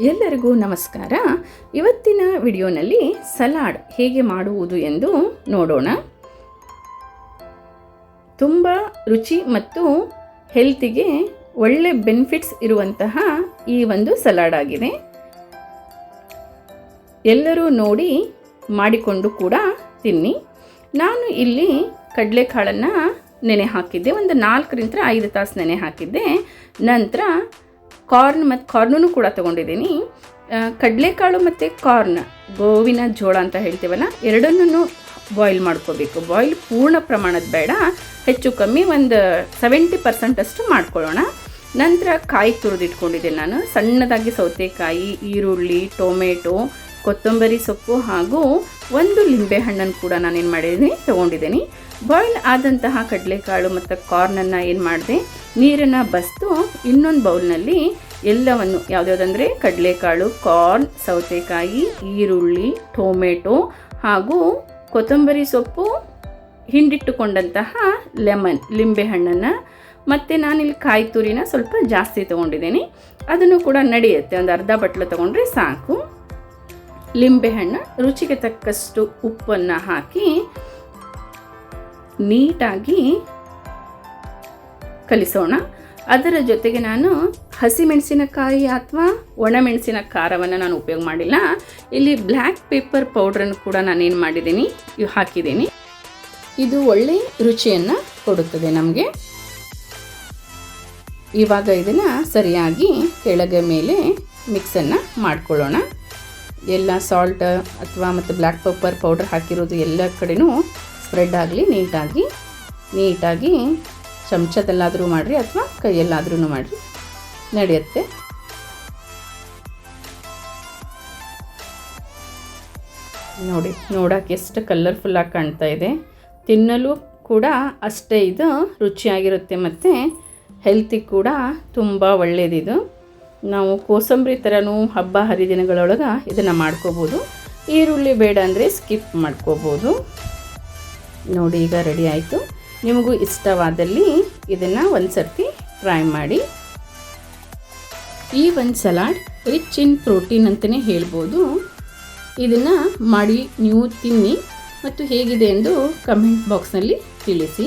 ಎಲ್ಲರಿಗೂ ನಮಸ್ಕಾರ. ಇವತ್ತಿನ ವಿಡಿಯೋನಲ್ಲಿ ಸಲಾಡ್ ಹೇಗೆ ಮಾಡುವುದು ಎಂದು ನೋಡೋಣ. ತುಂಬ ರುಚಿ ಮತ್ತು ಹೆಲ್ತಿಗೆ ಒಳ್ಳೆ ಬೆನಿಫಿಟ್ಸ್ ಇರುವಂತಹ ಈ ಒಂದು ಸಲಾಡ್ ಆಗಿದೆ. ಎಲ್ಲರೂ ನೋಡಿ ಮಾಡಿಕೊಂಡು ಕೂಡ ತಿನ್ನಿ. ನಾನು ಇಲ್ಲಿ ಕಡಲೆಕಾಳನ್ನು ನೆನೆ ಹಾಕಿದ್ದೆ. ಒಂದು ನಾಲ್ಕರಿಂದ ಐದು ತಾಸು ನೆನೆ ಹಾಕಿದ್ದೆ. ನಂತರ ಕಾರ್ನ್ ಮತ್ತು ಕಾರ್ನೂ ಕೂಡ ತೊಗೊಂಡಿದ್ದೀನಿ. ಕಡಲೆಕಾಳು ಮತ್ತು ಕಾರ್ನ್, ಗೋವಿನ ಜೋಳ ಅಂತ ಹೇಳ್ತೀವಲ್ಲ, ಎರಡನ್ನೂ ಬಾಯ್ಲ್ ಮಾಡ್ಕೋಬೇಕು. ಬಾಯ್ಲ್ ಪೂರ್ಣ ಪ್ರಮಾಣದ ಬೇಡ, ಹೆಚ್ಚು ಕಮ್ಮಿ ಒಂದು ಸೆವೆಂಟಿ ಪರ್ಸೆಂಟಷ್ಟು ಮಾಡ್ಕೊಳ್ಳೋಣ. ನಂತರ ಕಾಯಿ ತುರಿದಿಟ್ಕೊಂಡಿದ್ದೆ ನಾನು. ಸಣ್ಣದಾಗಿ ಸೌತೆಕಾಯಿ, ಈರುಳ್ಳಿ, ಟೊಮೆಟೊ ಕೊತ್ತಂಬರಿ ಸೊಪ್ಪು ಹಾಗೂ ಒಂದು ಲಿಂಬೆ ಹಣ್ಣನ್ನು ಕೂಡ ನಾನೇನು ಮಾಡಿದ್ದೀನಿ, ತೊಗೊಂಡಿದ್ದೀನಿ. ಬಾಯ್ಲ್ ಆದಂತಹ ಕಡಲೆಕಾಳು ಮತ್ತು ಕಾರ್ನನ್ನು ಏನು ಮಾಡಿದೆ, ನೀರನ್ನು ಬಸ್ತು ಇನ್ನೊಂದು ಬೌಲ್ನಲ್ಲಿ ಎಲ್ಲವನ್ನು ಯಾವುದ್ಯಾವುದಂದರೆ ಕಡಲೆಕಾಳು, ಕಾರ್ನ್, ಸೌತೆಕಾಯಿ, ಈರುಳ್ಳಿ, ಟೊಮೆಟೊ ಹಾಗೂ ಕೊತ್ತಂಬರಿ ಸೊಪ್ಪು, ಹಿಂಡಿಟ್ಟುಕೊಂಡಂತಹ ಲೆಮನ್, ಲಿಂಬೆ ಹಣ್ಣನ್ನು. ಮತ್ತು ನಾನಿಲ್ಲಿ ಕಾಯಿ ತುರಿನ ಸ್ವಲ್ಪ ಜಾಸ್ತಿ ತೊಗೊಂಡಿದ್ದೀನಿ. ಅದನ್ನು ಕೂಡ ನಡೆಯುತ್ತೆ, ಒಂದು ಅರ್ಧ ಬಟ್ಲು ತೊಗೊಂಡ್ರೆ ಸಾಕು. ಲಿಂಬೆಹಣ್ಣು ರುಚಿಗೆ ತಕ್ಕಷ್ಟು ಉಪ್ಪನ್ನು ಹಾಕಿ ನೀಟಾಗಿ ಕಲಿಸೋಣ. ಅದರ ಜೊತೆಗೆ ನಾನು ಹಸಿಮೆಣಸಿನಕಾಯಿ ಅಥವಾ ಒಣಮೆಣಸಿನ ಖಾರವನ್ನು ನಾನು ಉಪಯೋಗ ಮಾಡಿಲ್ಲ. ಇಲ್ಲಿ ಬ್ಲ್ಯಾಕ್ ಪೇಪರ್ ಪೌಡ್ರನ್ನು ಕೂಡ ನಾನೇನು ಮಾಡಿದ್ದೀನಿ ಹಾಕಿದ್ದೀನಿ. ಇದು ಒಳ್ಳೆ ರುಚಿಯನ್ನು ಕೊಡುತ್ತದೆ ನಮಗೆ. ಇವಾಗ ಇದನ್ನು ಸರಿಯಾಗಿ ಕೆಳಗೆ ಮೇಲೆ ಮಿಕ್ಸನ್ನು ಮಾಡ್ಕೊಳ್ಳೋಣ. ಎಲ್ಲ ಸಾಲ್ಟ್ ಅಥವಾ ಮತ್ತು ಬ್ಲ್ಯಾಕ್ ಪೆಪ್ಪರ್ ಪೌಡರ್ ಹಾಕಿರೋದು ಎಲ್ಲ ಕಡೆನೂ ಸ್ಪ್ರೆಡ್ ಆಗಲಿ ನೀಟಾಗಿ ನೀಟಾಗಿ ಚಮಚದಲ್ಲಾದರೂ ಮಾಡಿರಿ ಅಥವಾ ಕೈಯಲ್ಲಾದ್ರೂ ಮಾಡಿರಿ. ನಡೆಯುತ್ತೆ. ನೋಡಿ ನೋಡೋಕೆ ಎಷ್ಟು ಕಲರ್ಫುಲ್ಲಾಗಿ ಕಾಣ್ತಾ ಇದೆ. ತಿನ್ನಲು ಕೂಡ ಅಷ್ಟೇ ಇದು ರುಚಿಯಾಗಿರುತ್ತೆ ಮತ್ತು ಹೆಲ್ತಿಗೆ ಕೂಡ ತುಂಬ ಒಳ್ಳೆಯದಿದು ನಾವು ಕೋಸಂಬರಿ ಥರನೂ ಹಬ್ಬ ಹರಿದಿನಗಳೊಳಗೆ ಇದನ್ನು ಮಾಡ್ಕೋಬೋದು. ಈರುಳ್ಳಿ ಬೇಡ ಅಂದರೆ ಸ್ಕಿಪ್ ಮಾಡ್ಕೋಬೋದು. ನೋಡಿ, ಈಗ ರೆಡಿ ಆಯಿತು. ನಿಮಗೂ ಇಷ್ಟವಾದಲ್ಲಿ ಇದನ್ನು ಒಂದು ಸರ್ತಿ ಟ್ರೈ ಮಾಡಿ. ಈ ಒಂದು ಸಲಾಡ್ ರಿಚ್ ಇನ್ ಪ್ರೋಟೀನ್ ಅಂತಲೇ ಹೇಳ್ಬೋದು. ಇದನ್ನು ಮಾಡಿ ನೀವು ತಿನ್ನಿ. ಮತ್ತು ಹೇಗಿದೆ ಎಂದು ಕಮೆಂಟ್ ಬಾಕ್ಸ್ನಲ್ಲಿ ತಿಳಿಸಿ.